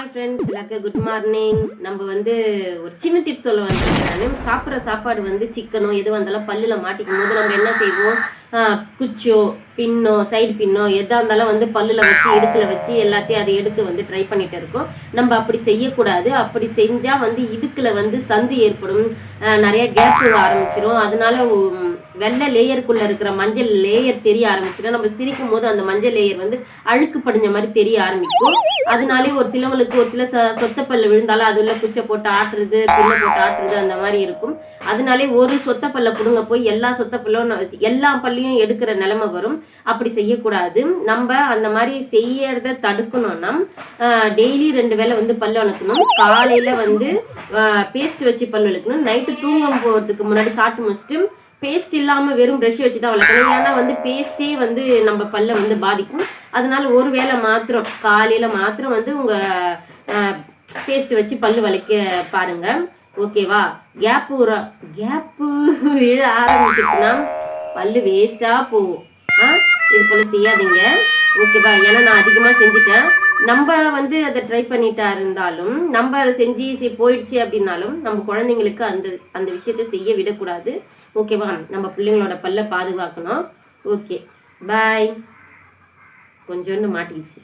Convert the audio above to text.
Hi friends எல்லாருக்கும் good morning நம்ம வந்து ஒரு சின்ன டிப்ஸ் சொல்ல வந்திருக்கேன் நான். சாப்பிட்ற சாப்பாடு வந்து சிக்கனோ எது வந்தாலும் பல்லில் மாட்டிக்கும் போது நம்ம என்ன செய்வோம்? குச்சோ பின்னோ சைடு பின்னோ எதா இருந்தாலும் வந்து பல்லில் வச்சு இடுக்கில் வச்சு எல்லாத்தையும் அதை எடுக்க வந்து ட்ரை பண்ணிட்டு இருக்கோம். நம்ம அப்படி செய்யக்கூடாது. அப்படி செஞ்சா வந்து இடுக்குல வந்து சந்து ஏற்படும். ஆஹ் நிறைய கேஸ் ஆரம்பிச்சிடும் அதனால வெள்ளை லேயருக்குள்ள இருக்கிற மஞ்சள் லேயர் தெரிய ஆரம்பிச்சிடும் நம்ம சிரிக்கும் போது அந்த மஞ்சள் லேயர் வந்து அழுக்கு படிஞ்ச மாதிரி தெரிய ஆரம்பிக்கும். அதனாலே ஒரு சிலவங்களுக்கு ஒரு சில ச- சொத்தப்பல்ல விழுந்தாலும் அது உள்ள குச்சை போட்டு ஆட்டுறது பின்ன போட்டு ஆட்டுறது அந்த மாதிரி இருக்கும். அதனாலே ஒரு சொத்தப்பல்ல புடுங்க போய் எல்லா சொத்தப்பல்லும் எல்லா பல்லையும் எடுக்கிற நிலைமை வரும். அப்படி செய்யக்கூடாது. நம்ம அந்த மாதிரி செய்யறத தடுக்கணும்னா டெய்லி ரெண்டு வேளை வந்து பல்லு வளர்க்கணும் காலையில வந்து பேஸ்ட் வச்சு பல் வளர்க்கணும் நைட்டு தூங்கம் போறதுக்கு முன்னாடி சாப்பிட்டு முடிச்சுட்டு பேஸ்ட் இல்லாம வெறும் ப்ரஷ் வச்சு தான் வளர்க்கணும். ஏன்னா வந்து பேஸ்டே வந்து நம்ம பல்ல வந்து பாதிக்கும். அதனால ஒரு வேளை மாத்திரம் காலையில மாத்திரம் வந்து உங்க பேஸ்ட் வச்சு பல்லு வளைக்க பாருங்க. ஓகேவா? கேப்பு கேப்பு விழ ஆரம்பிச்சிச்சுன்னா பல்லு வேஸ்டா போகும். ஆ? இது போல செய்யாதீங்க. ஓகேவா ஏன்னா நான் அதிகமா செஞ்சுட்டேன். நம்ம வந்து அதை ட்ரை பண்ணிட்டா இருந்தாலும் நம்ம அதை செஞ்சு போயிடுச்சு அப்படின்னாலும் நம்ம குழந்தைங்களுக்கு அந்த அந்த விஷயத்த செய்ய விடக்கூடாது. ஓகேவா நம்ம பிள்ளைங்களோட பல்ல பாதுகாக்கணும். ஓகே பாய் கொஞ்சோண்டு மாட்டிக்கிச்சு.